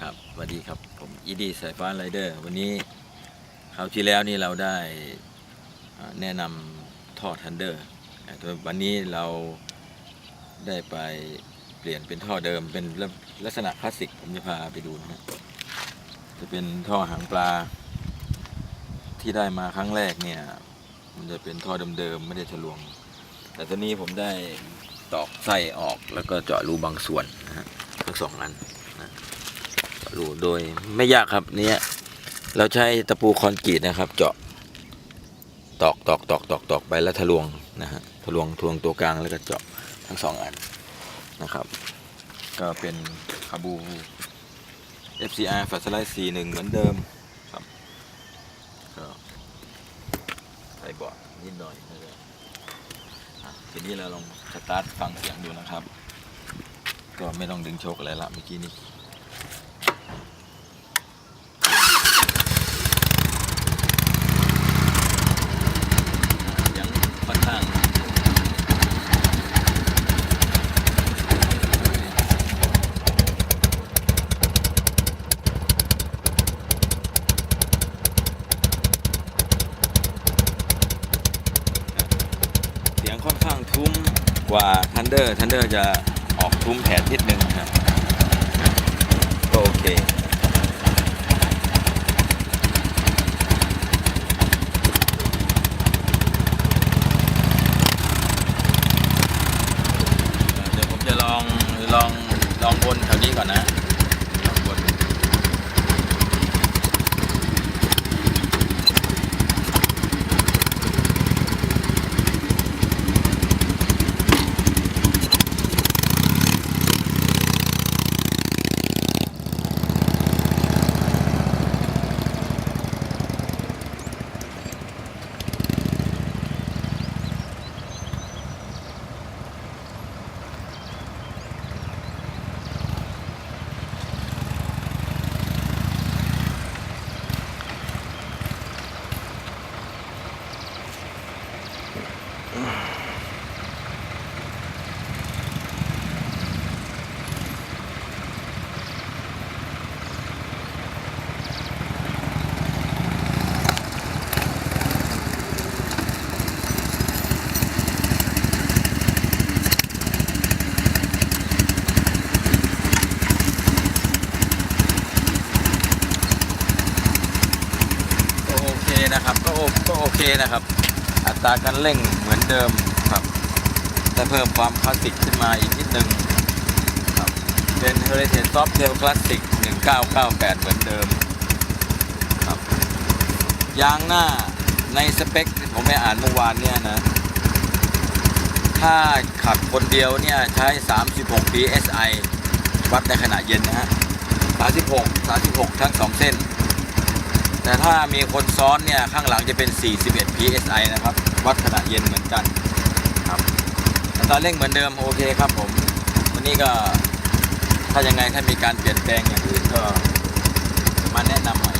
ครับสวัสดีครับ ผมอีดีสายฟ้าไรเดอร์ วันนี้คราวที่แล้วนี่เราได้แนะนำท่อทันเดอร์วันนี้เราได้ไปเปลี่ยนเป็นท่อเดิมเป็นลักษณะคลาสสิก ผมจะพาไปดูนะฮะจะเป็นท่อหางปลา ที่ได้มาครั้งแรกเนี่ย มันจะเป็นท่อเดิมๆไม่ได้ทะลวง แต่ตอนนี้ผมได้ตอกไส้ออกแล้วก็เจาะรูบางส่วนนะฮะทั้งสองอัน รูโดยไม่ยากครับเนี่ยเราใช้ตะปูคอนกรีตนะครับ เจาะตอกตอกตอกตอกตอกไปแล้วทะลวงนะฮะทะลวงทวงตัวกลางแล้วก็เจาะทั้งสองอันนะครับ ก็เป็นคาบู FCR ฟัสไลท์41 เหมือนเดิมครับก็ใส่บาะนิดหน่อยนะครับอะทีนี้เราลองสตาร์ทฟังเสียงดูนะครับ ก็ไม่ต้องดึงโชคอะไรละเมื่อกี้นี้ ยังค่อนข้างเสียง ค่อนข้างทุ้มกว่า Thunder Thunder จะออกทุ้มแผดนิดนึงนะก็โอเคเดี๋ยวผมจะลองลองลองวนแถวนี้ก่อนนะ ก็โอก็โอเคนะครับ อัตราการเร่งเหมือนเดิมครับ แต่เพิ่มความคลาสสิกขึ้นมาอีกนิดนึงครับเป็น Heritage Softail Classic 1998 เหมือนเดิมครับยางหน้าในสเปคผมไปอ่านเมื่อวานเนี่ยนะ ถ้าขับคนเดียวเนี่ยใช้ 36 psi วัดในขณะเย็นนะฮะ36 36 ทั้งสองเส้น แต่ถ้ามีคนซ้อนเนี่ย ข้างหลังจะเป็น 41 psi นะครับ วัดขณะเย็นเหมือนกันครับอัตราเร่งเหมือนเดิม โอเคครับผม วันนี้ก็ถ้ายังไงถ้ามีการเปลี่ยนแปลงอย่างอื่นก็มาแนะนำใหม่